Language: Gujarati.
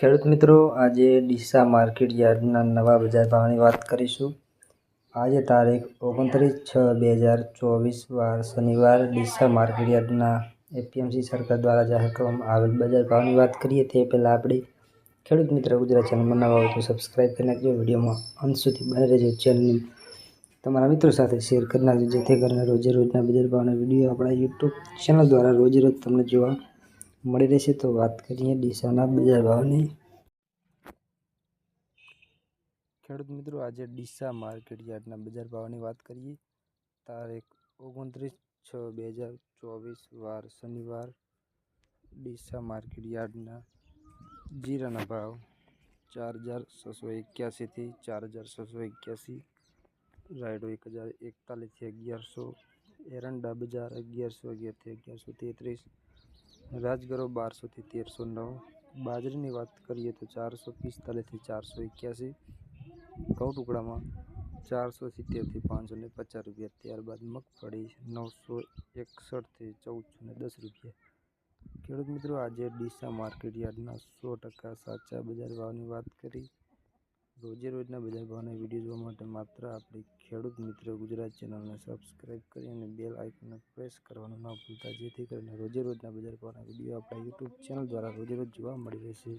ખેડૂત મિત્રો, આજે ડીસા માર્કેટ યાર્ડના નવા બજાર ભાવની વાત કરીશું. આજે તારીખ ઓગણત્રીસ છ બે હજાર ચોવીસ, વાર શનિવાર ડીસા માર્કેટ યાર્ડના એપીએમસી સરકાર દ્વારા જાહેર કરવામાં આવેલ બજાર ભાવની વાત કરીએ, તે પહેલાં આપણે ખેડૂત મિત્ર ગુજરાત ચેનલમાં નવા હોય તો સબસ્ક્રાઈબ કરી નાખજો. વિડીયોમાં અંત સુધી બને રહેજો ચેનલને. તમારા મિત્રો સાથે શેર કરી નાખજો, જેથી કરીને રોજે રોજના બજાર ભાવના વીડિયો આપણા યુટ્યુબ ચેનલ દ્વારા રોજે રોજ તમને જોવા મળી રહેશે તો વાત કરીએ ડીસાના બજાર ભાવની. ખેડૂત મિત્રો, આજે ડીસા માર્કેટ યાર્ડના બજાર ભાવની વાત કરીએ. તારીખ ઓગણત્રીસ છ બે હજાર ચોવીસ, વાર શનિવાર. ડીસા માર્કેટ યાર્ડના જીરાના ભાવ ચાર હજાર છસો એક્યાસીથી ચાર હજાર છસો એક્યાસી. રાયડો એક હજાર એકતાલીસથી અગિયારસો. એરંડા બજાર અગિયારસો અગિયારથી અગિયારસો તેત્રીસ. રાજગરો બારસોથી તેરસો નવ. બાજરીની વાત કરીએ તો ચારસો પિસ્તાલીસથી ચારસો એક્યાસી. ઘઉં ટુકડામાં ચારસો સિત્તેરથી પાંચસો ને પચાસ રૂપિયા. ત્યારબાદ મગફળી નવસો એકસઠથી ચૌદસો ને દસ રૂપિયા. ખેડૂત મિત્રો, આજે ડીસા માર્કેટ યાર્ડના સો ટકા સાચા બજાર ભાવની વાત કરી. રોજે રોજના બજાર ભાવના વીડિયો જોવા માટે માત્ર આપણી ખેડૂત મિત્ર ગુજરાત ચેનલને સબસ્ક્રાઈબ કરી અને બેલ આઇકનને પ્રેસ કરવાનું ન ભૂલતા, જેથી કરીને રોજે રોજના બજાર ભાવના વીડિયો આપણા યુટ્યુબ ચેનલ દ્વારા રોજે રોજ જોવા મળી રહેશે.